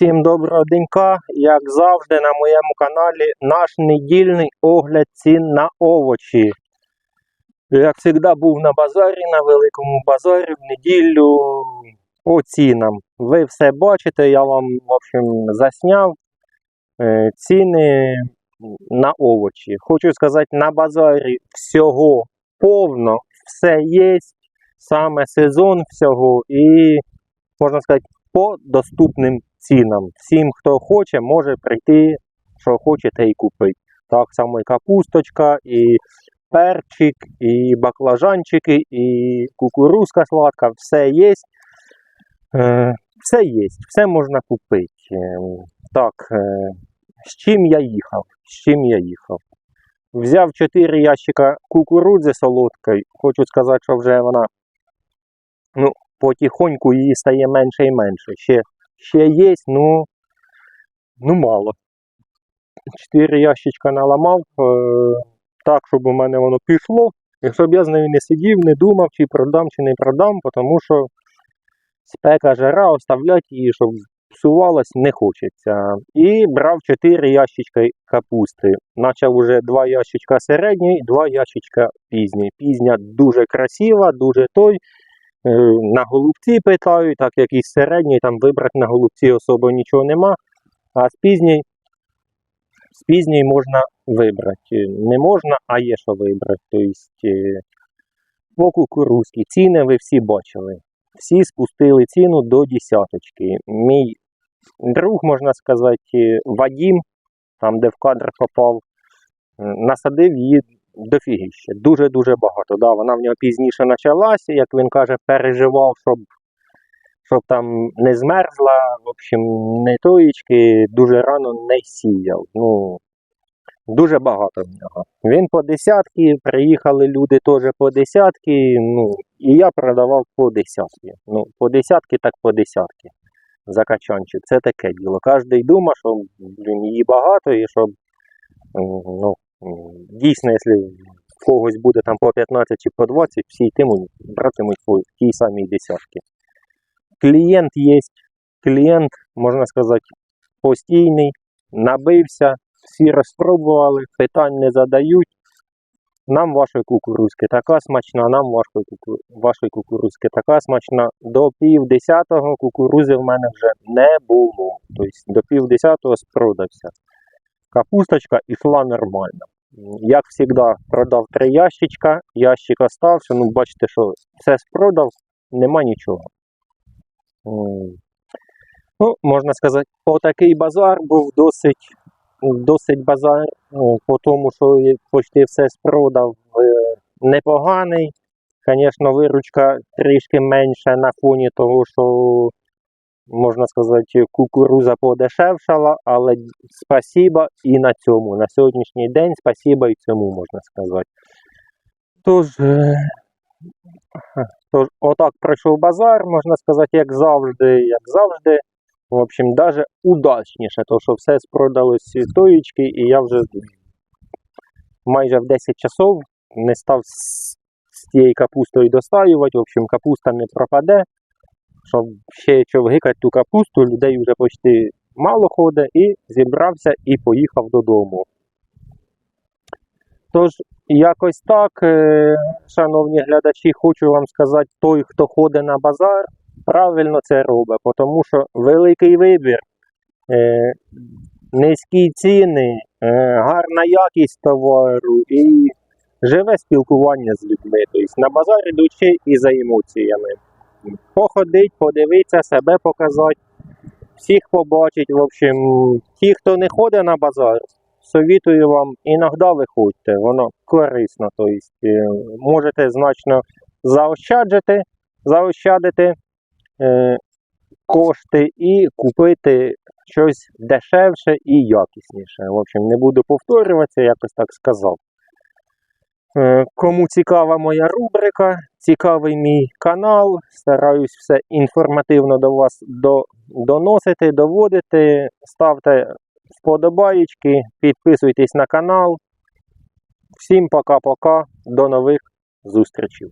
Всім доброго денька. Як завжди, на моєму каналі наш недільний огляд цін на овочі. Як завжди, був на базарі, на великому базарі в неділю по цінам. Ви все бачите, я вам, в общем, засняв е, ціни на овочі. Хочу сказати, на базарі всього повно, все є, саме сезон всього і, можна сказати, по доступним цінам. Всім, хто хоче, може прийти, що хочете і купити. Так само і капусточка, і перчик, і баклажанчики, і кукурузка сладка, все є. Е, все є, все можна купити. Е, так, е, з чим я їхав? З чим я їхав? Взяв 4 ящика кукурудзи солодкої. Хочу сказати, що вже вона ну, потихоньку її стає менше і менше. Ще, ще є, ну, ну мало. Чотири ящичка наламав, е, так, щоб у мене воно пішло. І щоб я з нею не сидів, не думав, чи продам, чи не продам, тому що спека жара, оставляти її, щоб псувалась, не хочеться. І брав 4 ящичка капусти. Начав уже 2 ящичка середньої, 2 ящичка пізні. Пізня дуже красива, дуже той. Е, На голубці питаю, так як із середньої, там вибрати на голубці особо нічого нема. А з пізньої, з пізньої можна вибрати. Не можна, а є що вибрати. Тобто, е, по кукурузці. Ціни ви всі бачили. Всі спустили ціну до десяточки. Мій друг, можна сказати, Вадім, там де в кадр попав, е, насадив її дофігіще. Дуже-дуже багато. Да, вона в нього пізніше почалася, як він каже, переживав, щоб, щоб там не змерзла. В общем, не тоїчки дуже рано не сіяв. Ну, дуже багато в нього. Він по десятки, приїхали люди теж по десятки. Ну, і я продавав по десятки. Ну, по десятки, так по десятки. За качанчик. Це таке діло. Кожен думає, що блін, її багато і щоб ну, дійсно, якщо в когось буде там по 15 чи по 20, всі йтимуть, братимуть по тій самій десятки. Клієнт є, клієнт, можна сказати, постійний, набився, всі розпробували, питань не задають. Нам вашої кукурузки така смачна, нам вашої, куку... вашої кукурузки така смачна. До пів десятого кукурузи в мене вже не було. Тобто до пів десятого спродався. Капусточка йшла нормально. Як завжди, продав три ящичка, ящик остався. Ну, бачите, що все спродав, нема нічого. Ну, можна сказати, отакий базар був досить, досить базар, ну, по тому, що почти все спродав е, непоганий. Звісно, виручка трішки менша на фоні того, що, можна сказати, кукуруза подешевшала, але спасіба і на цьому. На сьогоднішній день спасіба і цьому, можна сказати. Тож, е, тож отак пройшов базар, можна сказати, як завжди, як завжди. В общем, даже удачніше, то що все спродалось з тоєчки, і я вже майже в 10 часов не став з, тією капустою достаювати. В общем, капуста не пропаде. Щоб ще човгикати ту капусту, людей вже почти мало ходить, і зібрався і поїхав додому. Тож, якось так, е, шановні глядачі, хочу вам сказати, той, хто ходить на базар, правильно це робить, тому що великий вибір, е, низькі ціни, е, гарна якість товару і живе спілкування з людьми. Тобто на базар ідучи і за емоціями. Походить, подивитися, себе показати, всіх побачить. В общем, ті, хто не ходить на базар, совітую вам, іноді виходьте, воно корисно. Тобто, можете значно заощаджити, заощадити е, кошти і купити щось дешевше і якісніше. В общем, не буду повторюватися, якось так сказав. Е, Кому цікава моя рубрика, цікавий мій канал. Стараюсь все інформативно до вас до, доносити, доводити. Ставте вподобаєчки, підписуйтесь на канал. Всім пока-пока. До нових зустрічей.